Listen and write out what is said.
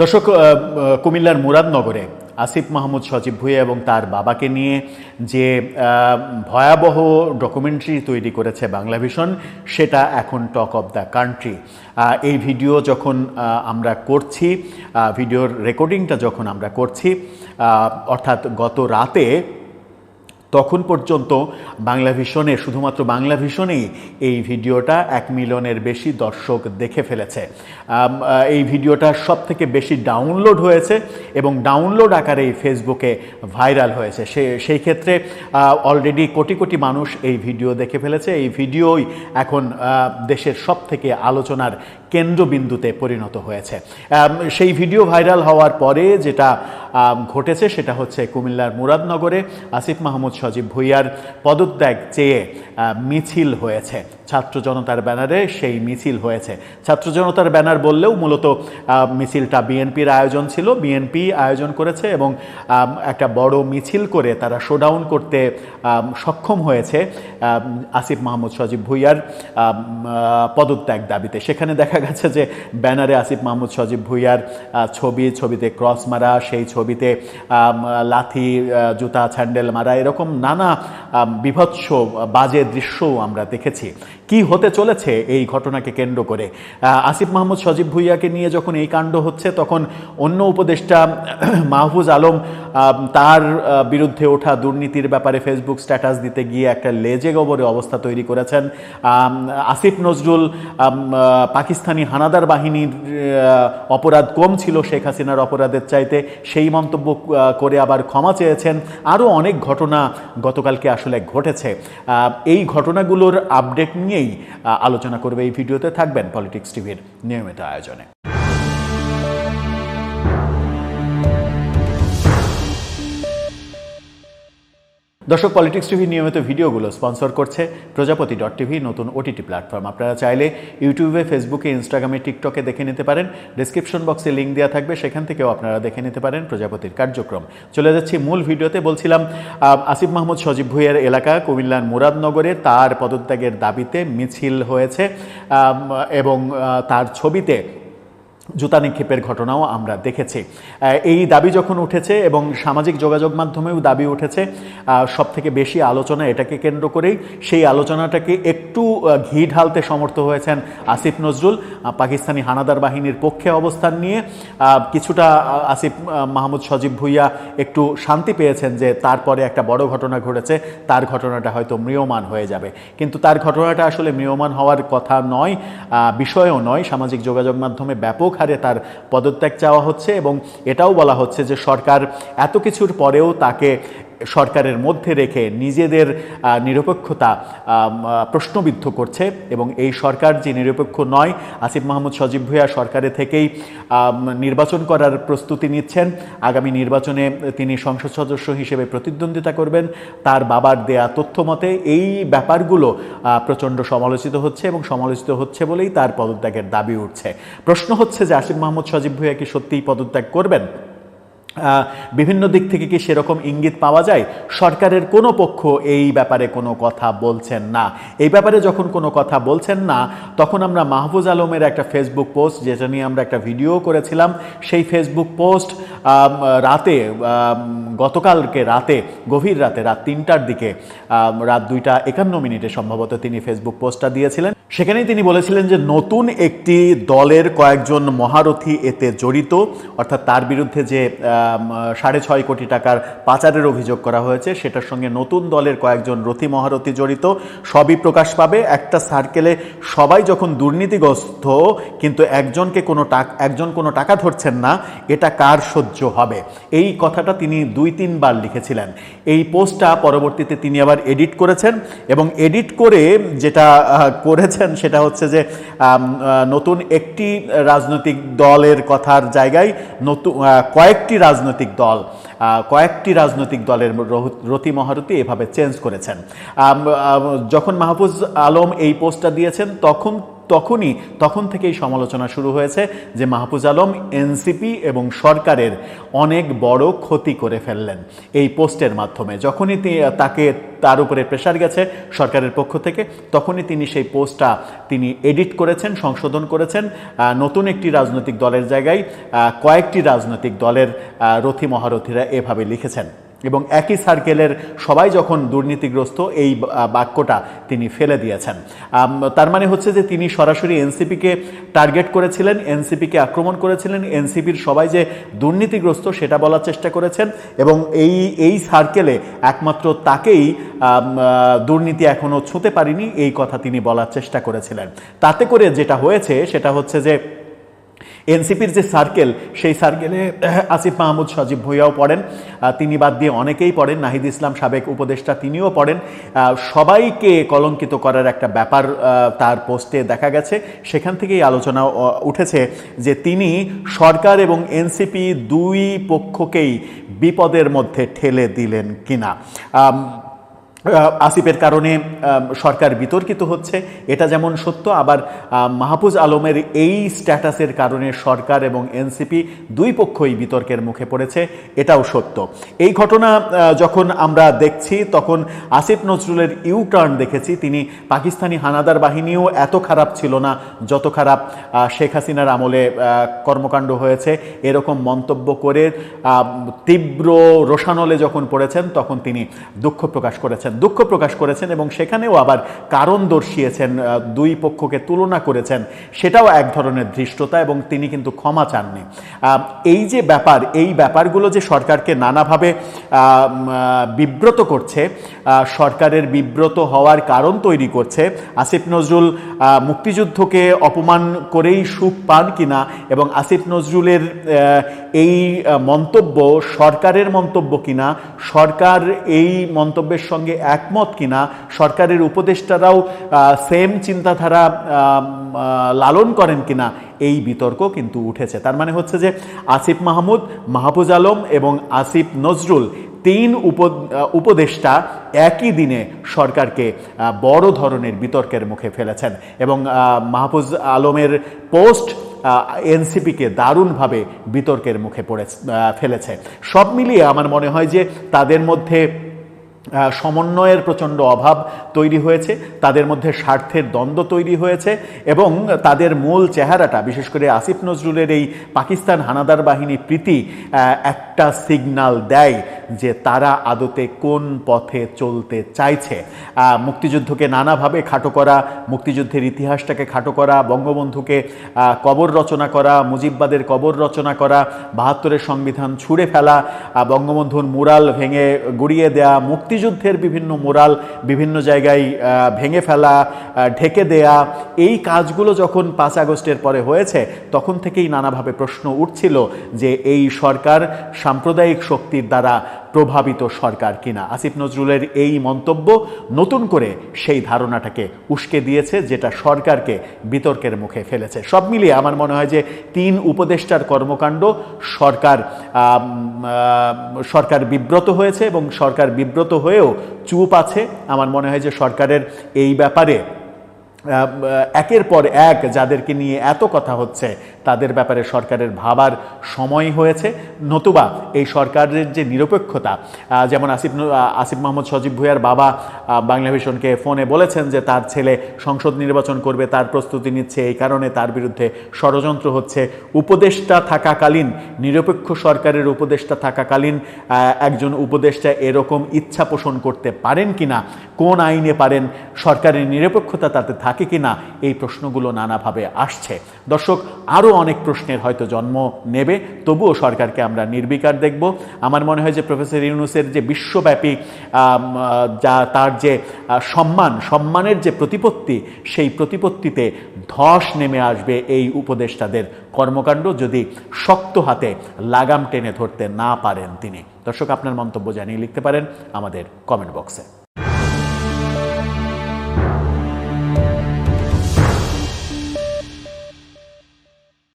দর্শক কুমিল্লার মুরাদনগরে আসিফ মাহমুদ, সজীব ভুঁইয়া এবং তার বাবাকে নিয়ে যে ভয়াবহ ডকুমেন্টারি তৈরি করেছে বাংলাভিশন সেটা এখন টক অব দ্য কান্ট্রি। এই ভিডিও যখন আমরা করছি ভিডিওর রেকর্ডিংটা যখন আমরা করছি অর্থাৎ গত রাতে তখন পর্যন্ত বাংলা ভিশনে, শুধুমাত্র বাংলা ভিশনেই এই ভিডিওটা এক মিলিয়নের বেশি দর্শক দেখে ফেলেছে। এই ভিডিওটা সব থেকে বেশি ডাউনলোড হয়েছে এবং ডাউনলোড আকারে এই ফেসবুকে ভাইরাল হয়েছে। সে, সেই ক্ষেত্রে অলরেডি কোটি কোটি মানুষ এই ভিডিও দেখে ফেলেছে। এই ভিডিওই এখন দেশের সব থেকে আলোচনার কেন্দ্রবিন্দুতে পরিণত হয়েছে। সেই ভিডিও ভাইরাল হওয়ার পরে যেটা ঘটেছে সেটা হচ্ছে কুমিল্লার মুরাদনগরে আসিফ মাহমুদ সজীব ভুইয়ার পদত্যাগ চেয়ে মিছিল হয়েছে। ছাত্র জনতার ব্যানারে সেই মিছিল হয়েছে। ছাত্র জনতার ব্যানার বললেও মূলত মিছিলটা বিএনপির আয়োজন ছিল। বিএনপি আয়োজন করেছে এবং একটা বড় মিছিল করে তারা শোডাউন করতে সক্ষম হয়েছে আসিফ মাহমুদ সজীব ভুইয়ার পদত্যাগ দাবিতে। সেখানে দেখা গেছে যে ব্যানারে আসিফ মাহমুদ সজীব ভুইয়ার ছবি, ছবিতে ক্রস মারা, সেই ছবিতে লাথি জুতা, স্যান্ডেল মারা, এরকম নানা বিভৎস বাজে দৃশ্যও আমরা দেখেছি। কি হতে চলেছে এই ঘটনাকে কেন্দ্র করে? আসিফ মাহমুদ সজীব ভুইয়াকে নিয়ে যখন এই কাণ্ড হচ্ছে, তখন অন্য উপদেষ্টা মাহফুজ আলম তার বিরুদ্ধে ওঠা দুর্নীতির ব্যাপারে ফেসবুক স্ট্যাটাস দিতে গিয়ে একটা লেজে গোবরে অবস্থা তৈরি করেছেন। আসিফ নজরুল পাকিস্তানি হানাদার বাহিনীর অপরাধ কম ছিল শেখ হাসিনার অপরাধের চাইতে। সেই মন্তব্য করে আবার ক্ষমা চেয়েছেন। আরও অনেক ঘটনা গতকালকে আসলে ঘটেছে। এই ঘটনাগুলোর আপডেট নিয়েই আলোচনা করবে এই ভিডিওতে। থাকবেন পলিটিক্স টিভির নিয়মিত আয়োজনে। দর্শক পলিটিক্স টিভি নিয়মিত ভিডিওগুলো স্পন্সর করছে প্রজাপতি ডট টিভি নতুন ওটিটি প্ল্যাটফর্ম আপনারা চাইলে ইউটিউবে ফেসবুকে ইনস্টাগ্রামে টিকটকে দেখে নিতে পারেন। ডিসক্রিপশন বক্সে লিঙ্ক দেওয়া থাকবে, সেখান থেকেও আপনারা দেখে নিতে পারেন প্রজাপতির কার্যক্রম। চলে যাচ্ছি মূল ভিডিওতে। বলছিলাম আসিফ মাহমুদ সজীব ভুইয়ার এলাকা, কুমিল্লার মুরাদনগরে তার পদত্যাগের দাবিতে মিছিল হয়েছে এবং তার ছবিতে জুতা নিক্ষেপের ঘটনাও আমরা দেখেছি। এই দাবি যখন উঠেছে এবং সামাজিক যোগাযোগ মাধ্যমেও দাবি উঠেছে সব থেকে বেশি আলোচনা এটাকে কেন্দ্র করেই, সেই আলোচনাটাকে একটু ঘি ঢালতে সমর্থ হয়েছেন আসিফ নজরুল পাকিস্তানি হানাদার বাহিনীর পক্ষে অবস্থান নিয়ে। কিছুটা আসিফ মাহমুদ সজীব ভুইয়া একটু শান্তি পেয়েছেন যে তারপরে একটা বড় ঘটনা ঘটেছে, তার ঘটনাটা হয়তো ম্রিয়মান হয়ে যাবে। কিন্তু তার ঘটনাটা আসলে ম্রিয়মান হওয়ার কথা নয় বিষয়ও নয়, সামাজিক যোগাযোগ মাধ্যমে ব্যাপক হারে তার পদত্যাগ চাওয়া হচ্ছে এবং এটাও বলা হচ্ছে যে সরকার এত কিছুর পরেও তাকে সরকারের মধ্যে রেখে নিজেদের নিরপেক্ষতা প্রশ্নবিদ্ধ করছে এবং এই সরকার যে নিরপেক্ষ নয়, আসিফ মাহমুদ সজীব ভুইয়া সরকারে থেকেই নির্বাচন করার প্রস্তুতি নিচ্ছেন। আগামী নির্বাচনে তিনি সংসদ সদস্য হিসেবে প্রতিদ্বন্দ্বিতা করবেন। তার বাবার দেয়া তথ্য মতে এই ব্যাপারগুলো প্রচণ্ড সমালোচিত হচ্ছে এবং সমালোচিত হচ্ছে বলেই তার পদত্যাগের দাবি উঠছে। প্রশ্ন হচ্ছে যে আসিফ মাহমুদ সজীব ভুইয়া কি সত্যিই পদত্যাগ করবেন? বিভিন্ন দিক থেকে কি সেরকম ইঙ্গিত পাওয়া যায়? সরকারের কোনো পক্ষ এই ব্যাপারে কোনো কথা বলছেন না। এই ব্যাপারে যখন কোনো কথা বলছেন না, তখন আমরা মাহফুজ আলমের একটা ফেসবুক পোস্ট যেটা নিয়ে আমরা একটা ভিডিও করেছিলাম, সেই ফেসবুক পোস্ট রাতে গতকালকে রাতে, গভীর রাতে, রাত তিনটার দিকে রাত দুইটা একান্ন মিনিটে সম্ভবত তিনি ফেসবুক পোস্টটা দিয়েছিলেন। সেখানেই তিনি বলেছিলেন যে নতুন একটি দলের কয়েকজন মহারথী এতে জড়িত অর্থাৎ তার বিরুদ্ধে যে সাড়ে ছয় কোটি টাকার পাচারের অভিযোগ করা হয়েছে সেটার সঙ্গে নতুন দলের কয়েকজন রথী মহারথী জড়িত সবই প্রকাশ পাবে। একটা সার্কেলে সবাই যখন দুর্নীতিগ্রস্ত কিন্তু একজনকে কোনো টাকা একজন কোনো টাকা ধরছেন না এটা কার সহ্য হবে? এই কথাটা তিনি দুই তিনবার লিখেছিলেন। এই পোস্টটা পরবর্তীতে তিনি আবার এডিট করেছেন এবং এডিট করে যেটা আহ, করেছেন সেটা হচ্ছে যে নতুন একটি রাজনৈতিক দলের কথার জায়গায় নতুন কয়েকটি রাজনৈতিক দল কয়েকটি রাজনৈতিক দলের রতি মহারতি এভাবে চেঞ্জ করেছেন। যখন মাহফুজ আলম এই পোস্টটা দিয়েছেন, তখন তখনই, তখন থেকেই সমালোচনা শুরু হয়েছে যে মাহফুজ আলম এনসিপি এবং সরকারের অনেক বড় ক্ষতি করে ফেললেন এই পোস্টের মাধ্যমে। যখনই তাকে তার উপরে প্রেশার গেছে সরকারের পক্ষ থেকে, তখনই তিনি সেই পোস্টটা তিনি এডিট করেছেন, সংশোধন করেছেন। নতুন একটি রাজনৈতিক দলের জায়গায় কয়েকটি রাজনৈতিক দলের রথী মহারথীরা এভাবে লিখেছেন। এবং একই সার্কেলের সবাই যখন দুর্নীতিগ্রস্ত, এই বাক্যটা তিনি ফেলে দিয়েছেন। তার মানে হচ্ছে যে তিনি সরাসরি এনসিপিকে টার্গেট করেছিলেন এনসিপিকে আক্রমণ করেছিলেন এনসিপির সবাই যে দুর্নীতিগ্রস্ত সেটা বলার চেষ্টা করেছেন এবং এই এই সার্কেলে একমাত্র তাকেই দুর্নীতি এখনও ছুঁতে পারিনি, এই কথা তিনি বলার চেষ্টা করেছিলেন। তাতে করে যেটা হয়েছে সেটা হচ্ছে যে এনসিপির যে সার্কেল, সেই সার্কেলে আসিফ মাহমুদ সজীব ভুইয়াও পড়েন। তিনি বাদ দিয়ে অনেকেই পড়েন। নাহিদ ইসলাম সাবেক উপদেষ্টা, তিনিও পড়েন। সবাইকে কলঙ্কিত করার একটা ব্যাপার তার পোস্টে দেখা গেছে। সেখান থেকেই আলোচনা উঠেছে যে তিনি সরকার এবং এনসিপি দুই পক্ষকেই বিপদের মধ্যে ঠেলে দিলেন কিনা। আসিফের কারণে সরকার বিতর্কিত হচ্ছে। এটা যেমন সত্য, আবার মাহফুজ আলমের এই স্ট্যাটাসের কারণে সরকার এবং এনসিপি দুই পক্ষই বিতর্কের মুখে পড়েছে, এটাও সত্য। এই ঘটনা যখন আমরা দেখছি, তখন আসিফ নজরুলের ইউ টার্ন দেখেছি। তিনি পাকিস্তানি হানাদার বাহিনীও এত খারাপ ছিল না, যত খারাপ শেখ হাসিনার আমলে কর্মকাণ্ড হয়েছে। এরকম মন্তব্য করে তীব্র রোষানলে যখন পড়েছেন, তখন তিনি দুঃখ প্রকাশ করেছেন। দুঃখ প্রকাশ করেছেন এবং সেখানেও আবার কারণ দর্শিয়েছেন দুই পক্ষকে তুলনা করেছেন। সেটাও এক ধরনের ধৃষ্টতা এবং তিনি কিন্তু ক্ষমা চাননি। এই যে ব্যাপার, এই ব্যাপারগুলো যে সরকারকে নানাভাবে বিব্রত করছে সরকারের বিব্রত হওয়ার কারণ তৈরি করছে, আসিফ নজরুল মুক্তিযুদ্ধকে অপমান করেই সুখ পান কিনা এবং আসিফ নজরুলের এই মন্তব্য সরকারের মন্তব্য কিনা, সরকার এই মন্তব্যের সঙ্গে একমত কিনা, সরকারের উপদেষ্টারাও সেম চিন্তাধারা লালন করেন কিনা, এই বিতর্ক কিন্তু উঠেছে। তার মানে হচ্ছে যে, আসিফ মাহমুদ মাহবুজ আলম এবং আসিফ নজরুল তিন উপ উপদেষ্টা একই দিনে সরকারকে বড় ধরনের বিতর্কের মুখে ফেলেছেন এবং মাহফুজ আলমের পোস্ট এনসিপিকে দারুণভাবে বিতর্কের মুখে পড়ে ফেলেছে। সব মিলিয়ে আমার মনে হয় যে, তাদের মধ্যে সমন্বয়ের প্রচণ্ড অভাব তৈরি হয়েছে, তাদের মধ্যে স্বার্থের দ্বন্দ্ব তৈরি হয়েছে এবং তাদের মূল চেহারাটা, বিশেষ করে আসিফ নজরুলের এই পাকিস্তান হানাদার বাহিনী প্রীতি একটা সিগনাল দেয় যে তারা আদতে কোন পথে চলতে চাইছে। মুক্তিযুদ্ধকে নানাভাবে খাটো করা, মুক্তিযুদ্ধের ইতিহাসটাকে খাটো করা, বঙ্গবন্ধুকে কবর রচনা করা, মুজিববাদের কবর রচনা করা, বাহাত্তরের সংবিধান ছুঁড়ে ফেলা বঙ্গবন্ধুর মুরাল ভেঙে গুড়িয়ে দেয়া মুক্তিযুদ্ধের বিভিন্ন মোরাল বিভিন্ন জায়গায় ভেঙে ফেলা ঢেকে দেয়া, এই কাজগুলো যখন পাঁচ আগস্টের পরে হয়েছে, তখন থেকেই নানাভাবে প্রশ্ন উঠছিল যে এই সরকার সাম্প্রদায়িক শক্তির দ্বারা প্রভাবিত সরকার কিনা। আসিফ নজরুলের এই মন্তব্য নতুন করে সেই ধারণাটাকে উস্কে দিয়েছে, যেটা সরকারকে বিতর্কের মুখে ফেলেছে। সব মিলিয়ে আমার মনে হয় যে তিন উপদেষ্টার কর্মকাণ্ড সরকার সরকার বিব্রত হয়েছে এবং সরকার বিব্রত হয়েও চুপ আছে। আমার মনে হয় যে সরকারের এই ব্যাপারে একের পর এক যাদেরকে নিয়ে এত কথা হচ্ছে তাদের ব্যাপারে সরকারের ভাবার সময় হয়েছে। নতুবা এই সরকারের যে নিরপেক্ষতা যেমন আসিফ আসিফ মোহাম্মদ সজীব ভুইয়ার বাবা আহ, বাংলা ভিশনকে ফোনে বলেছেন যে তার ছেলে সংসদ নির্বাচন করবে তার প্রস্তুতি নিচ্ছে এই কারণে তার বিরুদ্ধে ষড়যন্ত্র হচ্ছে। উপদেষ্টা থাকাকালীন নিরপেক্ষ সরকারের উপদেষ্টা থাকাকালীন একজন উপদেষ্টা এরকম ইচ্ছা পোষণ করতে পারেন কিনা কোন আইনে পারেন সরকারের নিরপেক্ষতা তাতে থাকে কিনা এই প্রশ্নগুলো নানাভাবে আসছে। দর্শক আরও অনেক প্রশ্নের হয়তো জন্ম নেবে, তবুও সরকারকে আমরা নির্বিকার দেখব। আমার মনে হয় যে প্রফেসর ইউনুসের যে বিশ্বব্যাপী যা তার যে সম্মান, সম্মানের যে প্রতিপত্তি, সেই প্রতিপত্তিতে ধস নেমে আসবে এই উপদেষ্টাদের কর্মকাণ্ড যদি শক্ত হাতে লাগাম টেনে ধরতে না পারেন তিনি। দর্শক, আপনার মন্তব্য জানিয়ে লিখতে পারেন আমাদের কমেন্ট বক্সে